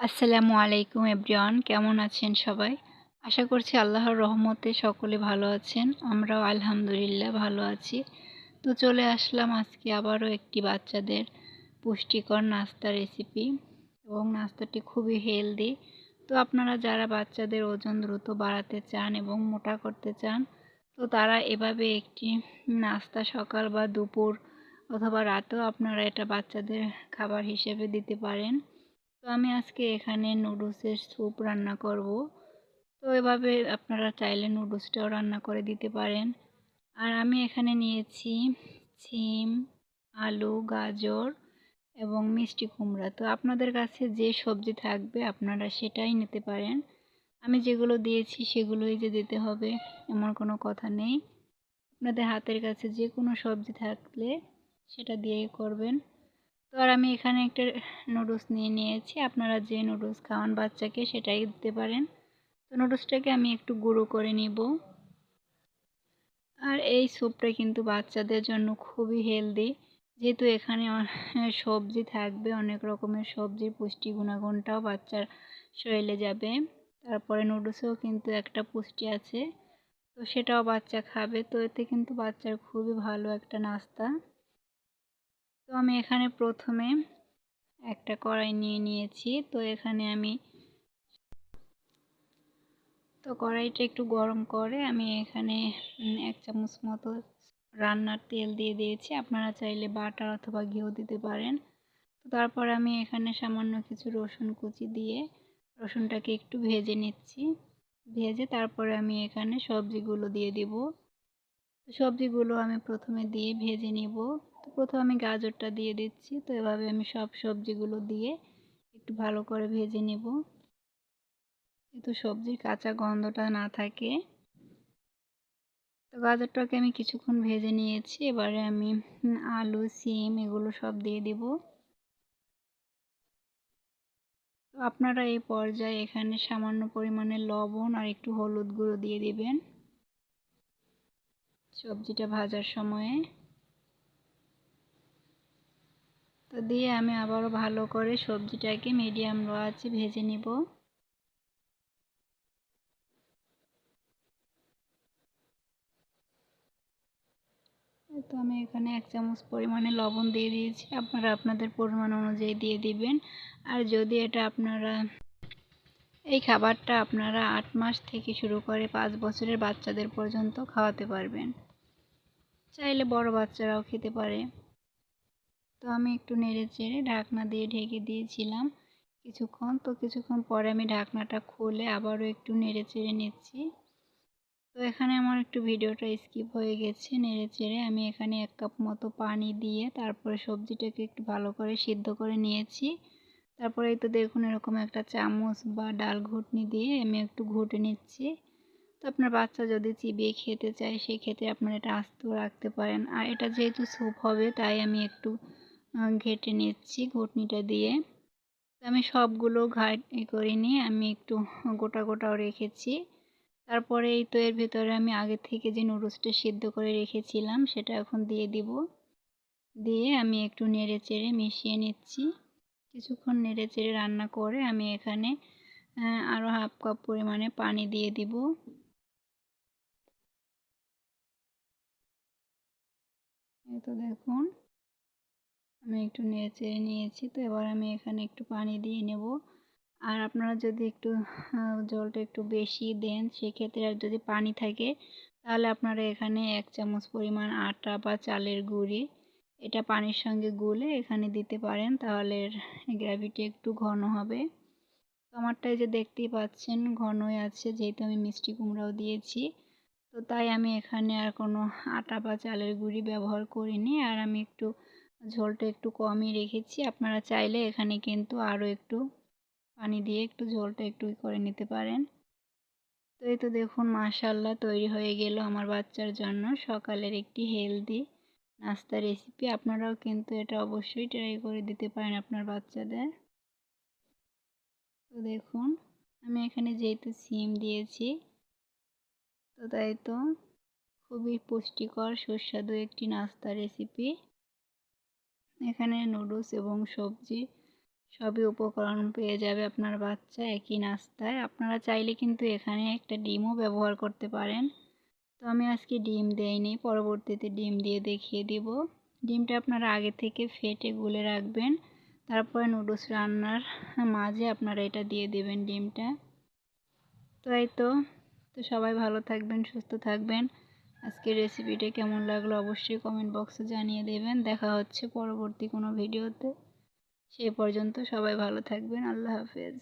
আসসালামু আলাইকুম এভরিওয়ান, কেমন আছেন সবাই? আশা করছি আল্লাহর রহমতে সকলে ভালো আছেন, আমরাও আলহামদুলিল্লাহ ভালো আছি। তো চলে আসলাম আজকে আবারও একটি বাচ্চাদের পুষ্টিকর নাস্তা রেসিপি এবং নাস্তাটি খুবই হেলদি তো আপনারা যারা বাচ্চাদের ওজন দ্রুত বাড়াতে চান এবং মোটা করতে চান, তো তারা এভাবে একটি নাস্তা সকাল বা দুপুর অথবা রাতেও আপনারা এটা বাচ্চাদের খাবার হিসেবে দিতে পারেন। তো আমি আজকে এখানে নুডলসের স্যুপ রান্না করব। তো এভাবে আপনারা চাইলে নুডলসটাও রান্না করে দিতে পারেন। আর আমি এখানে নিয়েছি সিম আলু, গাজর এবং মিষ্টি কুমড়া। তো আপনাদের কাছে যে সবজি থাকবে আপনারা সেটাই নিতে পারেন। আমি যেগুলো দিয়েছি সেগুলোই যে দিতে হবে এমন কোনো কথা নেই। আপনাদের হাতের কাছে যে কোনো সবজি থাকলে সেটা দিয়েই করবেন। তো আর আমি এখানে একটা নুডলস নিয়ে নিয়েছি। আপনারা যে নুডলস খাওয়ান বাচ্চাকে সেটাই দিতে পারেন। তো নুডলসটাকে আমি একটু গুঁড়ো করে নিব। আর এই স্যুপটা কিন্তু বাচ্চাদের জন্য খুবই হেলদি যেহেতু এখানে সবজি থাকবে, অনেক রকমের সবজির পুষ্টি গুণাগুণটাও বাচ্চার শরীরে যাবে। তারপরে নুডলসেও কিন্তু একটা পুষ্টি আছে। তো সেটাও বাচ্চা খাবে। তো এতে কিন্তু বাচ্চার খুবই ভালো একটা নাস্তা। তো আমি এখানে প্রথমে একটা কড়াই নিয়ে নিয়েছি। তো এখানে আমি তো কড়াইটা একটু গরম করে আমি এখানে এক চামচ মতো রান্নার তেল দিয়ে দিয়েছি। আপনারা চাইলে বাটার অথবা ঘিও দিতে পারেন। তো তারপর আমি এখানে সামান্য কিছু রসুন কুচি দিয়ে রসুনটাকে একটু ভেজে নিচ্ছি। ভেজে তারপরে আমি এখানে সবজিগুলো দিয়ে দিব। সবজিগুলো আমি প্রথমে দিয়ে ভেজে নিব। তো প্রথমে আমি গাজরটা দিয়ে দিচ্ছি। তো এভাবে আমি সব সবজিগুলো দিয়ে একটু ভালো করে ভেজে নেব। কিন্তু সবজির কাঁচা গন্ধটা না থাকে, তো গাজরটাকে আমি কিছুক্ষণ ভেজে নিয়েছি। এবারে আমি আলু, সিম এগুলো সব দিয়ে দিব। তো আপনারা এই পর্যায়ে এখানে সামান্য পরিমাণে লবণ আর একটু হলুদ গুঁড়ো দিয়ে দেবেন। সবজিটা ভাজার সময়ে। তো দিয়ে আমি আবারও ভালো করে সবজিটাকে মিডিয়াম লো আছে ভেজে নিব। তো আমি এখানে এক চামচ পরিমাণে লবণ দিয়ে দিয়েছি। আপনারা আপনাদের পরিমাণ অনুযায়ী দিয়ে দিবেন। আর যদি এটা আপনারা, এই খাবারটা আপনারা আট মাস থেকে শুরু করে পাঁচ বছরের বাচ্চাদের পর্যন্ত খাওয়াতে পারবেন। চাইলে বড় বাচ্চারাও খেতে পারে। তো আমি একটু নেড়ে চেড়ে ঢাকনা দিয়ে ঢেকে দিয়েছিলাম কিছুক্ষণ। তো কিছুক্ষণ পরে আমি ঢাকনাটা খুলে আবারও একটু নেড়ে চেড়ে নিচ্ছি। তো এখানে আমার একটু ভিডিওটা স্কিপ হয়ে গেছে, নেড়ে চেড়ে আমি এখানে এক কাপ মতো পানি দিয়ে তারপরে সবজিটাকে একটু ভালো করে সিদ্ধ করে নিয়েছি। তারপরে তো দেখুন এরকম একটা চামচ বা ডাল ঘুটনি দিয়ে আমি একটু ঘুটে নিচ্ছি। তো আপনার বাচ্চা যদি চিবিয়ে খেতে চায় সেই ক্ষেত্রে আপনারা এটা আস্তেও রাখতে পারেন। আর এটা যেহেতু স্যুপ হবে, তাই আমি একটু ঘেটে নিচ্ছি ঘুটনিটা দিয়ে। আমি সবগুলো ঘাট করে নিয়ে আমি একটু গোটা গোটাও রেখেছি। তারপরে এই তো এর ভেতরে আমি আগে থেকে যে নুডলসটা সিদ্ধ করে রেখেছিলাম সেটা এখন দিয়ে দিব। দিয়ে আমি একটু নেড়ে চেড়ে মিশিয়ে নিচ্ছি। কিছুক্ষণ নেড়ে চেড়ে রান্না করে আমি এখানে আরও হাফ কাপ পরিমাণে পানি দিয়ে দিব। তো দেখুন। আমি একটু নেড়ে নিয়েছি। তো এবার আমি এখানে একটু পানি দিয়ে নেব। আর আপনারা যদি একটু জলটা একটু বেশি দেন, সেক্ষেত্রে আর যদি পানি থাকে, তাহলে আপনারা এখানে এক চামচ পরিমাণ আটা বা চালের গুঁড়ি, এটা পানির সঙ্গে গুলে এখানে দিতে পারেন। তাহলে গ্র্যাভিটি একটু ঘন হবে। আমারটা এই যে দেখতেই পাচ্ছেন, ঘনই আছে, যেহেতু আমি মিষ্টি কুমড়াও দিয়েছি। তো তাই আমি এখানে আর কোনো আটা বা চালের গুঁড়ি ব্যবহার করিনি। আর আমি একটু ঝোলটা একটু কমই রেখেছি। আপনারা চাইলে এখানে কিন্তু আরও একটু পানি দিয়ে একটু ঝোলটা একটু করে নিতে পারেন। তো এই তো দেখুন মাশাল্লাহ তৈরি হয়ে গেল আমার বাচ্চার জন্য সকালের একটি হেলদি নাস্তা রেসিপি। আপনারাও কিন্তু এটা অবশ্যই ট্রাই করে দিতে পারেন আপনার বাচ্চাদের। তো দেখুন, আমি এখানে যেহেতু সিম দিয়েছি, তো তাই তো খুবই পুষ্টিকর, সুস্বাদু একটি নাস্তা রেসিপি। এখানে নুডলস এবং সবজি সবই উপকরণ পেয়ে যাবে আপনার বাচ্চা একই নাস্তায়। আপনারা চাইলে কিন্তু এখানে একটা ডিমও ব্যবহার করতে পারেন। তো আমি আজকে ডিম দেইনি, পরবর্তীতে ডিম দিয়ে দেখিয়ে দিব। ডিমটা আপনারা আগে থেকে ফেটে গুলে রাখবেন, তারপরে নুডলস রান্নার মাঝে আপনারা এটা দিয়ে দেবেন ডিমটা। তো এই তো তো সবাই ভালো থাকবেন, সুস্থ থাকবেন। আজকের রেসিপিটা কেমন লাগল অবশ্যই কমেন্ট বক্সে জানিয়ে দেবেন। দেখা হচ্ছে পরবর্তী কোনো ভিডিওতে সে পর্যন্ত সবাই ভালো থাকবেন। আল্লাহ হাফেজ।